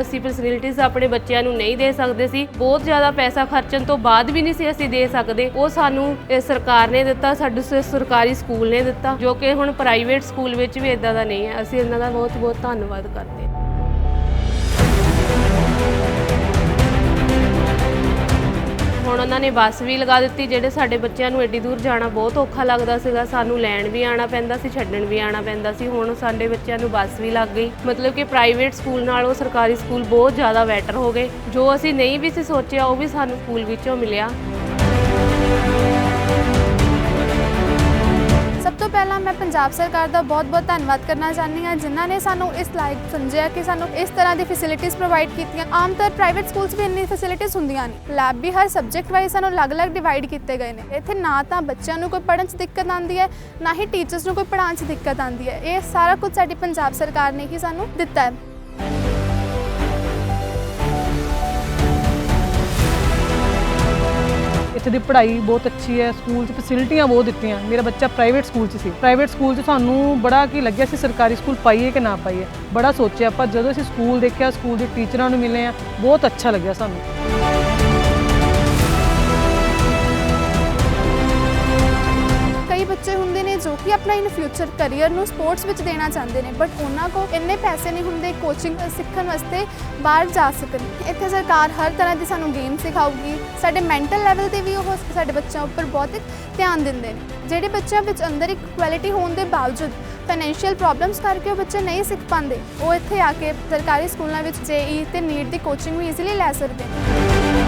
ਅਸੀਂ ਫੈਸਿਲਿਟੀਆਂ ਆਪਣੇ ਬੱਚਿਆਂ ਨੂੰ ਨਹੀਂ ਦੇ ਸਕਦੇ ਸੀ। ਬਹੁਤ ਜ਼ਿਆਦਾ ਪੈਸਾ ਖਰਚਣ ਤੋਂ ਬਾਅਦ ਵੀ ਨਹੀਂ ਸੀ ਅਸੀਂ ਦੇ ਸਕਦੇ। ਉਹ ਸਾਨੂੰ ਇਹ ਸਰਕਾਰ ਨੇ ਦਿੱਤਾ, ਸਾਡੇ ਸ- ਸਰਕਾਰੀ ਸਕੂਲ ਨੇ ਦਿੱਤਾ, ਜੋ ਕਿ ਹੁਣ ਪ੍ਰਾਈਵੇਟ ਸਕੂਲ ਵਿੱਚ ਵੀ ਇਦਾਂ ਦਾ ਨਹੀਂ ਹੈ। ਅਸੀਂ ਇਹਨਾਂ ਦਾ ਬਹੁਤ ਬਹੁਤ ਧੰਨਵਾਦ ਕਰਦੇ ਹਾਂ। ਉਹਨਾਂ ਨੇ ਬੱਸ ਵੀ ਲਗਾ ਦਿੱਤੀ, ਜਿਹੜੇ ਸਾਡੇ ਬੱਚਿਆਂ ਨੂੰ ਐਡੀ ਦੂਰ ਜਾਣਾ ਬਹੁਤ ਔਖਾ ਲੱਗਦਾ ਸੀਗਾ। ਸਾਨੂੰ ਲੈਣ ਵੀ ਆਣਾ ਪੈਂਦਾ ਸੀ, ਛੱਡਣ ਵੀ ਆਣਾ ਪੈਂਦਾ ਸੀ। ਹੁਣ ਸਾਡੇ ਬੱਚਿਆਂ ਨੂੰ ਬੱਸ ਵੀ ਲੱਗ ਗਈ। ਮਤਲਬ ਕਿ ਪ੍ਰਾਈਵੇਟ ਸਕੂਲ ਨਾਲੋਂ ਸਰਕਾਰੀ ਸਕੂਲ ਬਹੁਤ ਜ਼ਿਆਦਾ ਬੈਟਰ ਹੋ ਗਏ। ਜੋ ਅਸੀਂ ਨਹੀਂ ਵੀ ਸੀ ਸੋਚਿਆ, ਉਹ ਵੀ ਸਾਨੂੰ ਸਕੂਲ ਵਿੱਚੋਂ ਮਿਲਿਆ। ਪੰਜਾਬ ਸਰਕਾਰ ਦਾ ਬਹੁਤ-ਬਹੁਤ ਧੰਨਵਾਦ ਕਰਨਾ ਚਾਹੁੰਦੀ ਹਾਂ, ਜਿਨ੍ਹਾਂ ਨੇ ਸਾਨੂੰ ਇਸ ਲਾਇਕ ਸਮਝਿਆ ਕਿ ਸਾਨੂੰ ਇਸ ਤਰ੍ਹਾਂ ਦੀ ਫੈਸਿਲਿਟੀਆਂ ਪ੍ਰੋਵਾਈਡ ਕੀਤੀਆਂ। ਆਮ ਤੌਰ ਪ੍ਰਾਈਵੇਟ ਸਕੂਲਸ ਵੀ ਇੰਨੀ ਫੈਸਿਲਿਟੀਆਂ ਹੁੰਦੀਆਂ ਨਹੀਂ। ਲੈਬ ਵੀ ਹਰ ਸਬਜੈਕਟ ਵਾਈਜ਼ ਸਾਨੂੰ ਅਲੱਗ-ਅਲੱਗ ਡਿਵਾਈਡ ਕੀਤੇ ਗਏ ਨੇ। ਇੱਥੇ ਨਾ ਤਾਂ ਬੱਚਿਆਂ ਨੂੰ ਕੋਈ ਪੜ੍ਹਨ 'ਚ ਦਿੱਕਤ ਆਉਂਦੀ ਹੈ, ਨਾ ਹੀ ਟੀਚਰਸ ਨੂੰ ਕੋਈ ਪੜ੍ਹਾਉਣ 'ਚ ਦਿੱਕਤ ਆਉਂਦੀ ਹੈ। ਇਹ ਸਾਰਾ ਕੁਝ ਸਾਡੀ ਪੰਜਾਬ ਸਰਕਾਰ ਨੇ ਹੀ ਸਾਨੂੰ ਦਿੱਤਾ ਹੈ। ਇੱਥੇ ਦੀ ਪੜ੍ਹਾਈ ਬਹੁਤ ਅੱਛੀ ਹੈ, ਸਕੂਲ 'ਚ ਫੈਸਿਲਿਟੀਆਂ ਬਹੁਤ ਦਿੱਤੀਆਂ। ਮੇਰਾ ਬੱਚਾ ਪ੍ਰਾਈਵੇਟ ਸਕੂਲ 'ਚ ਸੀ। ਪ੍ਰਾਈਵੇਟ ਸਕੂਲ 'ਚ ਸਾਨੂੰ ਬੜਾ ਕੀ ਲੱਗਿਆ ਸੀ, ਸਰਕਾਰੀ ਸਕੂਲ ਪਾਈਏ ਕਿ ਨਾ ਪਾਈਏ। ਬੜਾ ਸੋਚਿਆ ਪਰ ਜਦੋਂ ਅਸੀਂ ਸਕੂਲ ਦੇਖਿਆ ਸਕੂਲ ਦੇ ਟੀਚਰਾਂ ਨੂੰ ਮਿਲੇ ਆ ਬਹੁਤ ਅੱਛਾ ਲੱਗਿਆ ਸਾਨੂੰ। ਕਿ ਆਪਣਾ ਇਨ ਫਿਊਚਰ ਕੈਰੀਅਰ ਨੂੰ ਸਪੋਰਟਸ ਵਿੱਚ ਦੇਣਾ ਚਾਹੁੰਦੇ ਨੇ ਬਟ ਉਹਨਾਂ ਕੋਲ ਇੰਨੇ ਪੈਸੇ ਨਹੀਂ ਹੁੰਦੇ ਕੋਚਿੰਗ ਸਿੱਖਣ ਵਾਸਤੇ ਬਾਹਰ ਜਾ ਸਕਣ। ਇੱਥੇ ਸਰਕਾਰ ਹਰ ਤਰ੍ਹਾਂ ਦੀ ਸਾਨੂੰ ਗੇਮ ਸਿਖਾਊਗੀ। ਸਾਡੇ ਮੈਂਟਲ ਲੈਵਲ ਤੇ ਵੀ ਉਹ ਸਾਡੇ ਬੱਚਿਆਂ ਉੱਪਰ ਬਹੁਤ ਧਿਆਨ ਦਿੰਦੇ ਨੇ। ਜਿਹੜੇ ਬੱਚਿਆਂ ਵਿੱਚ ਅੰਦਰ ਇੱਕ ਕੁਆਲਿਟੀ ਹੋਣ ਦੇ ਬਾਵਜੂਦ ਫਾਈਨੈਂਸ਼ੀਅਲ ਪ੍ਰੋਬਲਮਸ ਕਰਕੇ ਉਹ ਬੱਚੇ ਨਹੀਂ ਸਿੱਖ ਪਾਉਂਦੇ, ਉਹ ਇੱਥੇ ਆ ਕੇ ਸਰਕਾਰੀ ਸਕੂਲਾਂ ਵਿੱਚ ਜੇਈ ਤੇ ਨੀਟ ਦੀ ਕੋਚਿੰਗ ਵੀ ਈਜ਼ੀਲੀ ਲੈ ਸਕਦੇ ਨੇ।